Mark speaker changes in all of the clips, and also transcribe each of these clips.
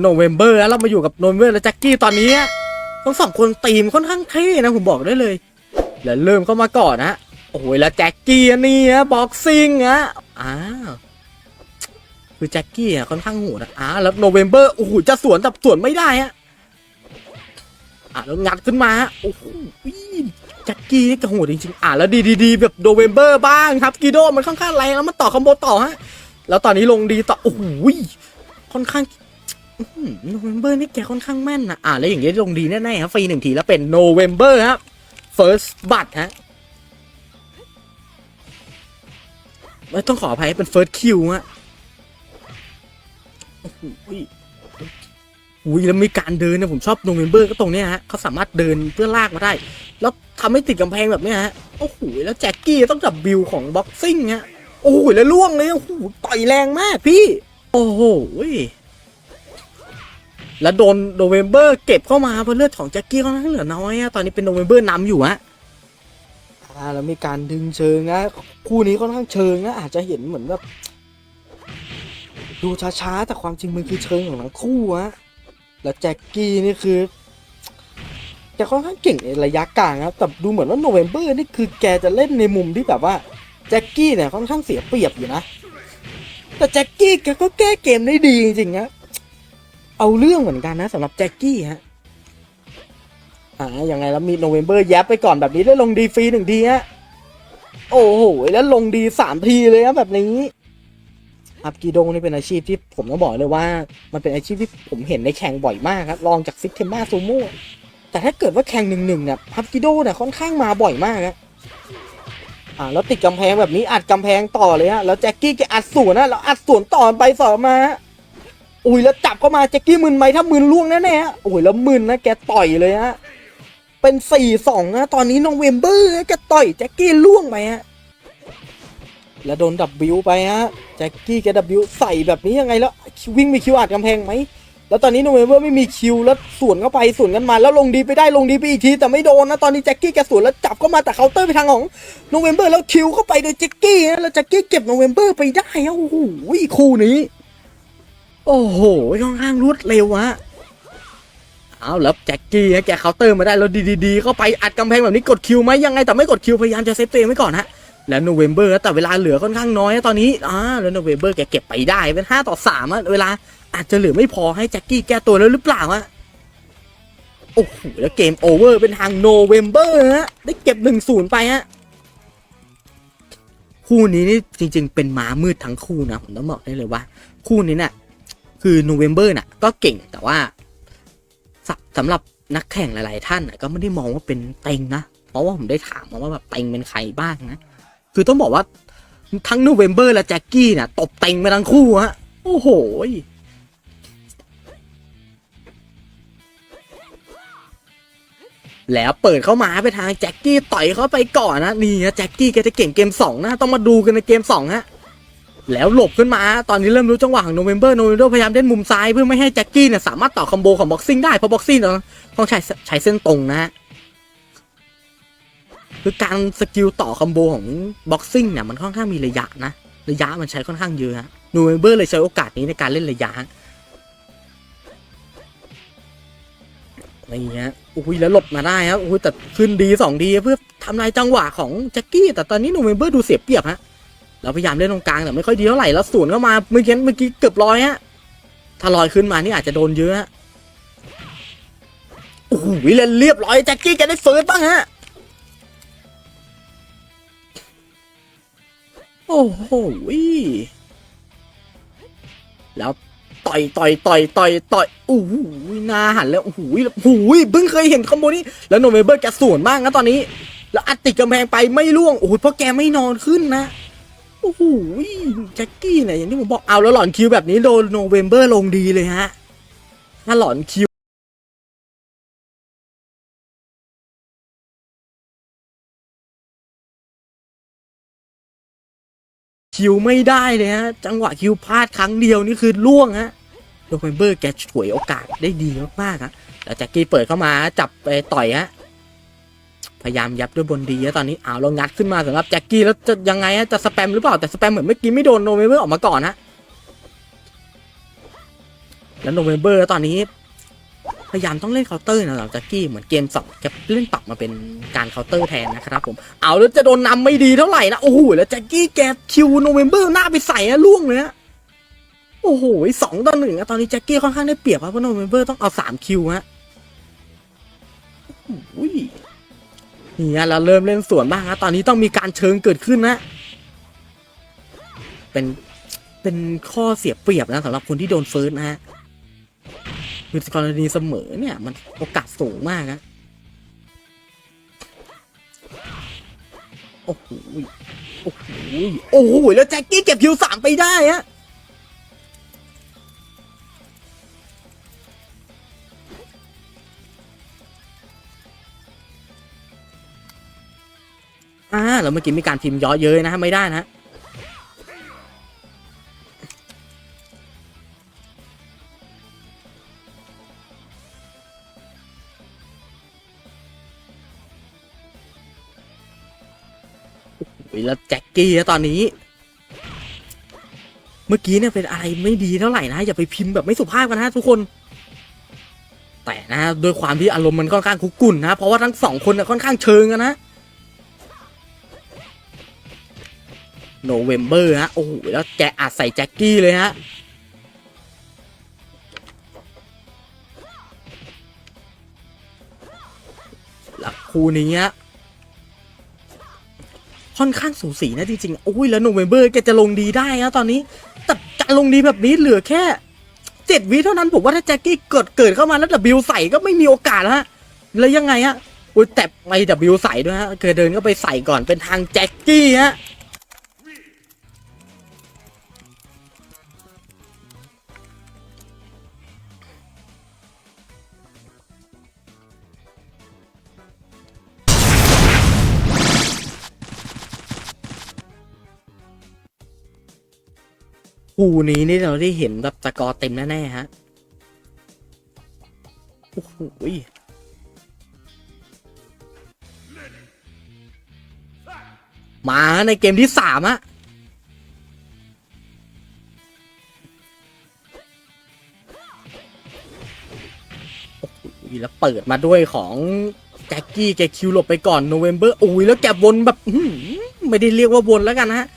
Speaker 1: โนเวมเบอร์แล้วเรามาอยู่กับโนเวมเบอร์และแจ็คกี้ตอนนี้ทั้งสองคนตีมค่อนข้างเท่นะผมบอกได้เลย แล้วเริ่มเข้ามาก่อนนะโอ้ยแล้วแจ็คกี้นี่ฮะบ็อกซิ่งฮะอ้าวคือแจ็คกี้อะค่อนข้างโหดอะอ้าวแล้วโนเวมเบอร์โอ้โหจะสวนแต่สวนไม่ได้ฮะอะแล้วงัดขึ้นมาฮะโอ้โหแจ็คกี้นี่กระโหดจริงๆอะแล้วดีๆแบบโนเวมเบอร์บ้างครับกีโดมันค่อนข้างแรงแล้วมันต่อคอมโบต่อฮะแล้วตอนนี้ลงดีต่อโอ้โหค่อนข้าง โนเวมเบอร์นี่แกค่อนข้างแม่นนะอ่าแล้วอย่างนี้ลงดีแน่ๆครับฟรีหนึ่งทีแล้วเป็นโนเวมเบอร์ครับ first บัตฮะไม่ต้องขออภัยเป็น first kill ฮะโอ้โหอุ้ยแล้วมีการเดินนะผมชอบโนเวมเบอร์ก็ตรงเนี้ยฮะเขาสามารถเดินเพื่อลากมาได้ แล้วทำให้ติดกำแพงแบบเนี้ยฮะโอ้โหแล้วแจ็คกี้ต้องจับบิวของบ็อกซิ่งฮะโอ้โหแล้วล่วงเลยโอ้โหต่อยแรงมากพี่ โอ้โห แล้วโดนโนเวมเบอร์เก็บเข้ามาเพราะเลือดของแจ็คกี้ค่อนข้างเหลือน้อยอะตอนนี้เป็นโนเวมเบอร์นำอยู่ฮะอ่าแล้วมีการดึงเชิงนะคู่นี้ค่อนข้างเชิงนะอาจจะเห็นเหมือนแบบดูช้าๆแต่ความจริงมันคือเชิงของทั้งคู่ฮะแล้วแจ็คกี้นี่คือแกค่อนข้างเก่งในระยะกลางครับแต่ดูเหมือนว่าโนเวมเบอร์นี่คือแกจะเล่นในมุมที่แบบว่าแจ็คกี้เนี่ยค่อนข้างเสียเปรียบอยู่นะ แต่แจ็คกี้แกก็แก้เกมได้ดีจริงๆนะ เอาเรื่องเหมือนกันนะสำหรับแจ็คกี้ฮะอ่ายังไงแล้วมีโนเวมเบอร์แยบไปก่อนแบบนี้แล้วลงดีฟรีหนึ่งทีฮะโอ้โหแล้วลงดีสามทีเลยครับแบบนี้อัพกีโดงนี่เป็นอาชีพที่ผมต้องบอกเลยว่า มันเป็นอาชีพที่ผมเห็นในแข่งบ่อยมากครับลองจากซิกเทมมาซูโม่แต่ถ้าเกิดว่าแข่งหนึ่งหนึ่งเนี่ยฮับกิโดเนี่ยค่อนข้างมาบ่อยมากครับอ่าแล้วติดกำแพงแบบนี้อัดกำแพงต่อเลยฮะแล้วแจ็คกี้แกอัดสวนนะแล้วอัดสวนต่อไปสอนมาฮะ อุ้ยแล้วจับเข้ามาแจ็คกี้มึนไหมถ้ามึนล่วงแน่ๆฮะโอ้ยแล้วมึนนะแกต่อยเลยฮะเป็นสี่สองนะตอนนี้น้องเวมเบอร์แกต่อยแจ็คกี้ล่วงไปฮะแล้วโดนดับบิวไปฮะแจ็คกี้แกดับบิวใส่แบบนี้ยังไงแล้ววิ่งไปคิวอัดกำแพงไหมแล้วตอนนี้น้องเวมเบอร์ไม่มีคิวแล้วสวนเข้าไปสวนกันมาแล้วลงดีไปได้ลงดีไปอีกทีแต่ไม่โดนนะตอนนี้แจ็คกี้แกสวนแล้วจับเข้ามาแต่เคาน์เตอร์ไปทางของน้องเวมเบอร์แล้วคิวเข้าไปโดยแจ็คกี้แล้วแจ็คกี้เก็บน้องเวมเบอร์ไปได้ฮะโอ้โหคู่นี้ โอ้โหค่อนข้างรวดเร็วอะเอาแล้วแจ็คกี้แกเคาน์เตอร์มาได้แล้วดีๆเข้าไปอัดกำแพงแบบนี้กดคิวไหมยังไงแต่ไม่กดคิวพยายามจะเซฟตัวเองไว้ก่อนฮะแล้วโนเวมเบอร์แต่เวลาเหลือค่อนข้างน้อยตอนนี้อ่าแล้วโนเวมเบอร์แกเก็บไปได้เป็นห้าต่อสามอะเวลาอาจจะเหลือไม่พอให้แจ็คกี้แก้ตัวแล้วหรือเปล่าอะโอ้โหแล้วเกมโอเวอร์เป็นทางโนเวมเบอร์ฮะได้เก็บหนึ่งศูนย์ไปฮะคู่นี้นี่จริง ๆ เป็นม้ามืดทั้งคู่นะผมต้องบอกได้เลยว่า คู่นี้เนี่ย คือโนเวมเบอร์น่ะก็เก่งแต่ว่าสสำหรับนักแข่งหลาย ๆ ท่านก็ไม่ได้มองว่าเป็นเต็งนะ เพราะว่าผมได้ถามมาว่าแบบเต็งเป็นใครบ้างนะ คือต้องบอกว่าทั้งโนเวมเบอร์และแจ็คกี้น่ะตบเต็งมาทั้งคู่ฮะโอ้โหแล้วเปิดเข้ามาไปทางแจ็คกี้ต่อยเข้าไปก่อนนะนี่นะแจ็คกี้แกจะเก่งเกมสองนะต้องมาดูกันในเกมสองฮะ แล้วหลบขึ้นมาตอนนี้เริ่มรู้จังหวะของโนเวมเบอร์โนเวมเบอร์พยายามเล่นมุมซ้ายเพื่อไม่ให้แจ็คกี้เนี่ยสามารถต่อคอมโบของบ็อกซิ่งได้เพราะบ็อกซิ่งเนี่ยต้องใช้ใช้เส้นตรงนะฮะคือการสกิลต่อคอมโบของบ็อกซิ่งเนี่ยมันค่อนข้างมีระยะนะระยะมันใช้ค่อนข้างเยอะฮะโนเวมเบอร์เลยใช้โอกาสนี้ในการเล่นระยะอะไรเงี้ยอุ้ยแล้วหลบมาได้ครับอุ้ยแต่ขึ้นดีสองดีเพื่อทำลายจังหวะของแจ็คกี้แต่ตอนนี้โนเวมเบอร์ดูเสียเปรียบฮะ เราพยายามเล่นตรงกลางแต่ไม่ค่อยดีเท่าไหร่แล้วสวนเข้ามาเมื่อกี้เมื่อกี้เกือบลอยฮะถ้าลอยขึ้นมานี่อาจจะโดนเยอะฮะโอ้โหเล่นเรียบร้อยแจ็คกี้แกได้เฟิร์สบ้างฮะโอ้โหแล้วต่อยต่อยต่อยต่อยต่อยโอ้โหหนาหันแล้วโอ้โหโอ้โหเพิ่งเคยเห็นคอมโบนี้ แล้วโนเวเบอร์แกสวนบ้างนะตอนนี้ แล้วอัดติดกำแพงไปไม่ล่วงโอ้โหเพราะแกไม่นอนขึ้นนะ อ้โหแจ็คกี้เนี่ยอย่างที่ผมบอกเอาแล้วหลอนคิวแบบนี้โดนโนเวมเบอร์ลงดีเลยฮะถ้าหลอนคิวคิวไม่ได้เลยฮะ จังหวะคิวพลาดครั้งเดียวนี่คือล่วงฮะโนเวมเบอร์แกฉวยโอกาสได้ดีมากๆฮะแล้วแจ็คกี้เปิดเข้ามาจับไปต่อยฮะ พยายามยับด้วยบนดีแล้วตอนนี้เอาวเรางัดขึ้นมาสำหรับแจ็คกี้แล้วจะยังไงฮะจะสแปมหรือเปล่าแต่สแปมเหมือนเมื่อกี้ไม่โดนโนเวเบอร์ออกมาก่อนฮะแล้วโนเวมเบอร์ตอนนี้ พยายามต้องเล่นเคาน์เตอร์นะหลังจากกี้เหมือนเกมสองแกเล่นปรับมาเป็นการเคาน์เตอร์แทนนะครับผมเอาแล้วจะโดนนำไม่ดีเท่าไหร่นะโอ้โหแล้วแจ็คกี้แกคิวโนเวมเบอร์หน้าไปใส่อะล่วงเลยอะโอ้โหสองต่อหนึ่งอะตอนนี้แจ็คกี้ค่อนข้างได้เปรียบครับเพราะโนเวมเบอร์ต้องเอาสามคิวฮะโอ้ย นี่ฮะเราเริ่มเล่นสวนบ้างฮะตอนนี้ต้องมีการเชิงเกิดขึ้นนะ เป็นเป็นข้อเสียเปรียบนะสำหรับคนที่โดนเฟิร์สนะฮะคือกรณีเสมอเนี่ย มันโอกาสสูงมากนะโอ้โหโอ้โหโอ้โหแล้วแจ็คกี้เก็บคิวสามไปได้ฮะ แล้วเมื่อกี้มีการพิมพ์ย่อเย้ยนะฮะไม่ได้นะฮะโอ้ยแล้วแจ็คกี้นะตอนนี้ เมื่อกี้เนี่ยเป็นอะไรไม่ดีเท่าไหร่นะอย่าไปพิมพ์แบบไม่สุภาพกันนะทุกคน แต่นะโดยความที่อารมณ์มันค่อนข้างคุกกุ่นนะเพราะว่าทั้งสองคนน่ะค่อนข้างเชิงกันนะ โนเวมเบอร์ฮะ โอ้โห แล้วแกอัดใส่แจ็คกี้เลยฮะแล้วคู่นี้ฮะ ค่อนข้างสูสีนะจริงๆ โอ้ย แล้วโนเวมเบอร์แกจะลงดีได้นะตอนนี้ แต่การลงดีแบบนี้เหลือแค่เจ็ดวิเท่านั้น ผมว่าถ้าแจ็คกี้เกิดเกิดเข้ามาแล้วดับบิวใส่ก็ไม่มีโอกาสแล้วฮะ แล้วยังไงฮะ โอ้ยแต่ไม่ดับบิวใส่ด้วยฮะ เกิดเดินก็ไปใส่ก่อนเป็นทางแจ็คกี้ฮะ คู่นี้นี่เราได้เห็นแบบสกอร์เต็มแน่ๆฮะ โอ้โหมาในเกมที่สามอะโอ้โหแล้วเปิดมาด้วยของแจ็คกี้แกคิวหลบไปก่อนโนเวมเบอร์โอ้ยแล้วแกวนแบบไม่ได้เรียกว่าวนแล้วกันนะฮะ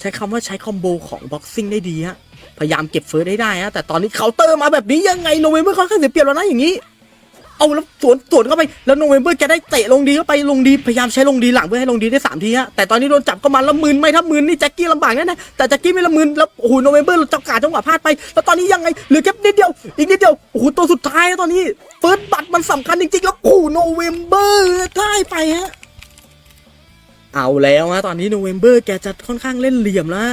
Speaker 1: ใช้คำว่าใช้คอมโบของบ็อกซิ่งได้ดีฮะ พยายามเก็บเฟิร์สได้ได้ฮะ แต่ตอนนี้เคาน์เตอร์มาแบบนี้ยังไงโนเวมเบอร์ค่อนข้างเสียเปรียบแล้วนะอย่างนี้ เอาแล้วสวนสวนเข้าไปแล้วโนเวมเบอร์จะได้เตะลงดีเข้าไปลงดีพยายามใช้ลงดีหลังเพื่อให้ลงดีได้สามทีฮะ แต่ตอนนี้โดนจับเข้ามาแล้วมืนไม่ถ้ามืนนี่แจ็คกี้ลำบากแน่ๆแต่แจ็คกี้ไม่ละมืนแล้วโอ้โหโนเวมเบอร์จับกาดจังหวะพลาดไป แล้วตอนนี้ยังไงเหลือแค่นิดเดียว อีกนิดเดียวโอ้โหตัวสุดท้ายตอนนี้เฟิร์สบัตรมันสำคัญจริงๆแล้วโอ้โหโนเวมเบอร์ได้ไปฮะ เอาแล้วฮะตอนนี้โนเวมเบอร์แกจะค่อนข้างเล่นเหลี่ยมแล้ว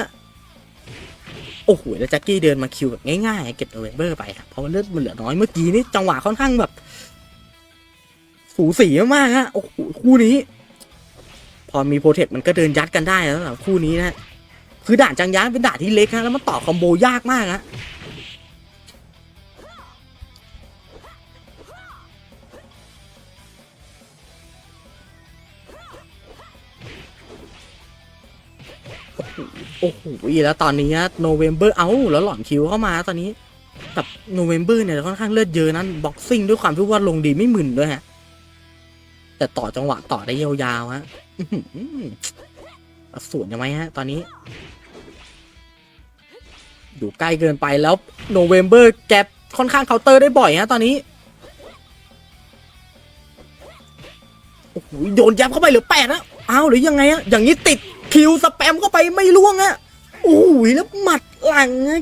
Speaker 1: โอ้โหแล้วแจ็คกี้เดินมาคิวแบบง่ายๆ เก็บโนเวมเบอร์ไปครับเพราะว่าเลือดมันเหลือน้อยเมื่อกี้นี่จังหวะค่อนข้างแบบ สูสีมากๆฮะโอ้โหคู่นี้ พอมีโปรเทคมันก็เดินยัดกันได้แล้วสำหรับคู่นี้นะคือด่านจังยานเป็นด่านที่เล็กฮะแล้วมันต่อคอมโบยากมากฮะ โอ้โหแล้วตอนนี้โนเวมเบอร์เอ้าแล้วหล่อนคิวเข้ามาตอนนี้กับโนเวมเบอร์เนี่ยค่อนข้างเลือดเยอะนั้นบ็อกซิ่งด้วยความที่ว่าลงดีไม่หมื่นด้วยฮะ แต่ต่อจังหวะต่อได้ยาวๆฮะสวนยังไงฮะ ตอนนี้อยู่ใกล้เกินไปแล้วโนเวมเบอร์แกค่อนข้างเคาน์เตอร์ได้บ่อยฮะตอนนี้โอ้โหโยนยับเข้าไปเหลือแปดนะอ้าวหรือยังไงฮะอย่างนี้ติด คิวสแปมเข้าไปไม่ล่วงฮะโอ้โหแล้วหมัดหลังฮะ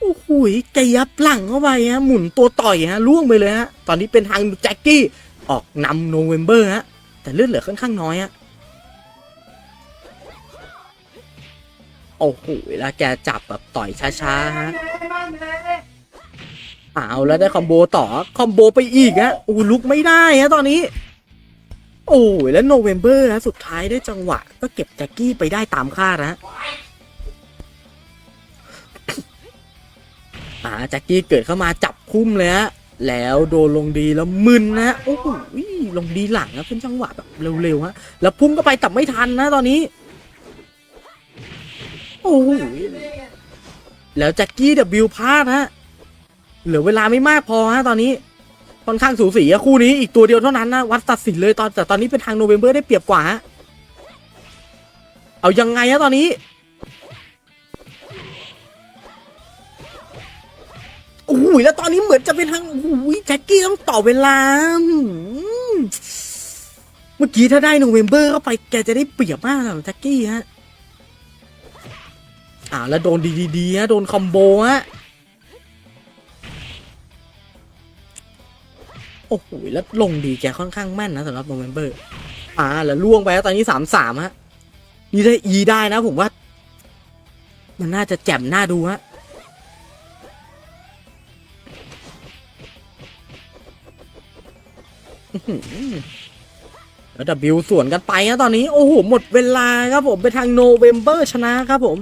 Speaker 1: โอ้โหแกยับหลังเข้าไปฮะหมุนตัวต่อยฮะล่วงไปเลยฮะตอนนี้เป็นทางแจ็คกี้ออกนำโนเวมเบอร์ฮะแต่เลือดเหลือค่อนข้างน้อยฮะโอ้โหแล้วแกจับแบบต่อยช้าๆฮะเอาแล้วได้คอมโบต่อคอมโบไปอีกฮะอู้ลุกไม่ได้ฮะตอนนี้ โอ้ยแล้วโนเวมเบอร์นะสุดท้ายได้จังหวะ ก็เก็บแจ็คกี้ไปได้ตามคาดนะอาแจ็คกี้เกิดเข้ามาจับคุ้มเลยฮะแล้วโดนลงดีแล้วมึนนะโอ้โหลงดีหลังนะเป็นจังหวะแบบเร็วๆฮะแล้วพุ่งก็ไปแต่ไม่ทันนะตอนนี้ โอ้โหแล้วแจ็คกี้เดบิวพลาดฮะเหลือเวลาไม่มากพอฮะตอนนี้ ค่อนข้างสูสีอะคู่นี้อีกตัวเดียวเท่านั้นนะวัดตัดสินเลยตอนแต่ตอนนี้เป็นทางโนเวมเบอร์ได้เปรียบกว่าฮะเอายังไงฮะตอนนี้โอ้โหแล้วตอนนี้เหมือนจะเป็นทางโอ้โหแจ็คกี้ต้องต่อเวลาเมื่อกี้ถ้าได้โนเวมเบอร์เข้าไปแกจะได้เปรียบมากแจ็คกี้ฮะอ่าแล้วโดนดีๆฮะโดนคอมโบฮะ โอ้โหแล้วลงดีแกค่อนข้างแม่นนะสำหรับโนเวมเบอร์อ่าแล้วล่วงไปแล้วตอนนี้สามสามฮะนี่ได้อีได้นะผมว่า มันน่าจะแจ่มน่าดูฮะแล้วดับบิวสวนกันไปฮะตอนนี้ โอ้โห หมดเวลาครับผม ไปทางโนเวมเบอร์ชนะครับผม